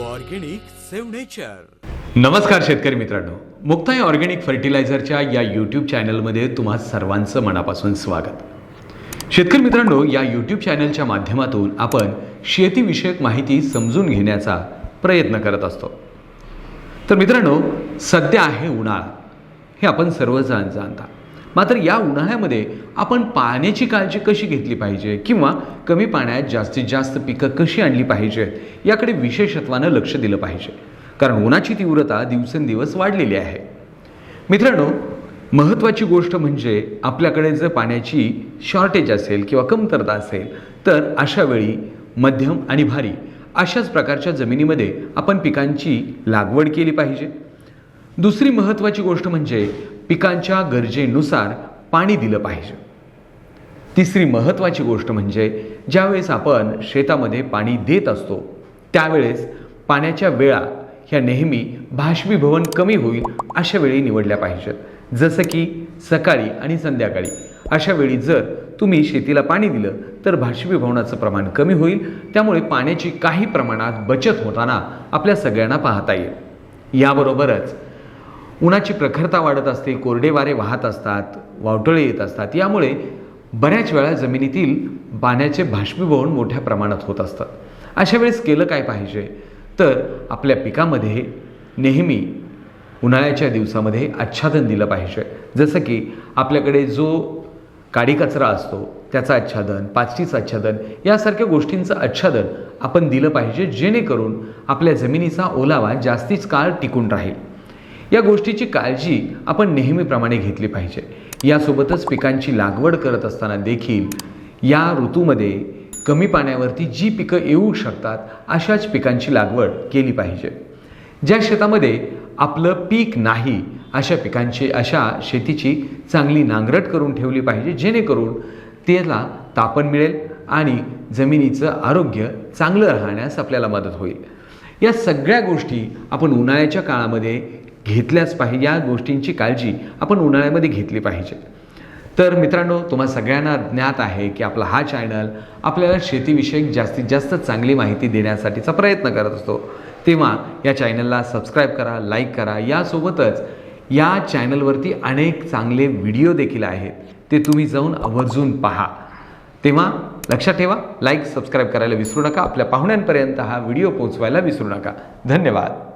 Organic save nature नमस्कार शेतकरी मित्रांनो. मुक्ताई ऑर्गेनिक फर्टिलायझरच्या या यूट्यूब चॅनलमध्ये तुम्हा सर्वांचं मनापासून स्वागत. शेतकरी मित्रांनो या यूट्यूब चॅनलच्या माध्यमातून आपण शेतीविषयक माहिती समजून घेण्याचा प्रयत्न करत असतो. तर मित्रांनो सध्या आहे उन्हाळा. हे आपण सर्वजण जाणता. मात्र या उन्हाळ्यामध्ये आपण पाण्याची काळजी कशी घेतली पाहिजे किंवा कमी पाण्यात जास्तीत जास्त पिकं कशी आणली पाहिजेत याकडे विशेषत्वानं लक्ष दिलं पाहिजे. कारण उन्हाची तीव्रता दिवसेंदिवस वाढलेली आहे. मित्रांनो महत्त्वाची गोष्ट म्हणजे आपल्याकडे जर पाण्याची शॉर्टेज असेल किंवा कमतरता असेल तर अशा वेळी मध्यम आणि भारी अशाच प्रकारच्या जमिनीमध्ये आपण पिकांची लागवड केली पाहिजे. दुसरी महत्त्वाची गोष्ट म्हणजे पिकांच्या गरजेनुसार पाणी दिलं पाहिजे. तिसरी महत्त्वाची गोष्ट म्हणजे ज्यावेळेस आपण शेतामध्ये पाणी देत असतो त्यावेळेस पाण्याच्या वेळा ह्या नेहमी बाष्पीभवन कमी होईल अशा वेळी निवडल्या पाहिजेत. जसं की सकाळी आणि संध्याकाळी. अशा वेळी जर तुम्ही शेतीला पाणी दिलं तर बाष्पीभवनाचं प्रमाण कमी होईल. त्यामुळे पाण्याची काही प्रमाणात बचत होताना आपल्या सगळ्यांना पाहता येईल. याबरोबरच उन्हाची प्रखरता वाढत असते कोरडे वारे वाहत असतात वावटळे येत असतात. यामुळे बऱ्याच वेळा जमिनीतील पाण्याचे बाष्पीभवन मोठ्या प्रमाणात होत असतं. अशा वेळेस केलं काय पाहिजे? तर आपल्या पिकामध्ये नेहमी उन्हाळ्याच्या दिवसामध्ये आच्छादन दिलं पाहिजे. जसं की आपल्याकडे जो काडी कचरा असतो त्याचं आच्छादन पाचटीचं आच्छादन यासारख्या गोष्टींचं आच्छादन आपण दिलं पाहिजे जेणेकरून आपल्या जमिनीचा ओलावा जास्तीच काळ टिकून राहील. या गोष्टीची काळजी आपण नेहमीप्रमाणे घेतली पाहिजे. यासोबतच पिकांची लागवड करत असताना देखील या ऋतूमध्ये कमी पाण्यावरती जी पिकं येऊ शकतात अशाच पिकांची लागवड केली पाहिजे. ज्या शेतामध्ये आपलं पीक नाही अशा पिकांची अशा शेतीची चांगली नांगरट करून ठेवली पाहिजे जेणेकरून त्याला तापण मिळेल आणि जमिनीचं आरोग्य चांगलं राहण्यास आपल्याला मदत होईल. या सगळ्या गोष्टी आपण उन्हाळ्याच्या काळामध्ये घेतल्याच पाहिजे या गोष्टींची काळजी आपण उन्हाळ्यामध्ये घेतली पाहिजे. तर मित्रांनो तुम्हा सगळ्यांना ज्ञात आहे की आपला हा चॅनल आपल्याला शेतीविषयक जास्तीत जास्त चांगली माहिती देण्यासाठीचा प्रयत्न करत असतो. तेव्हा या चॅनलला सबस्क्राईब करा लाईक करा. यासोबतच या चॅनलवरती अनेक चांगले व्हिडिओ देखील आहेत. ते तुम्ही जाऊन आवर्जून पहा. तेव्हा लक्षात ठेवा लाईक सबस्क्राईब करायला विसरू नका. आपल्या पाहुण्यांपर्यंत हा व्हिडिओ पोहोचवायला विसरू नका. धन्यवाद.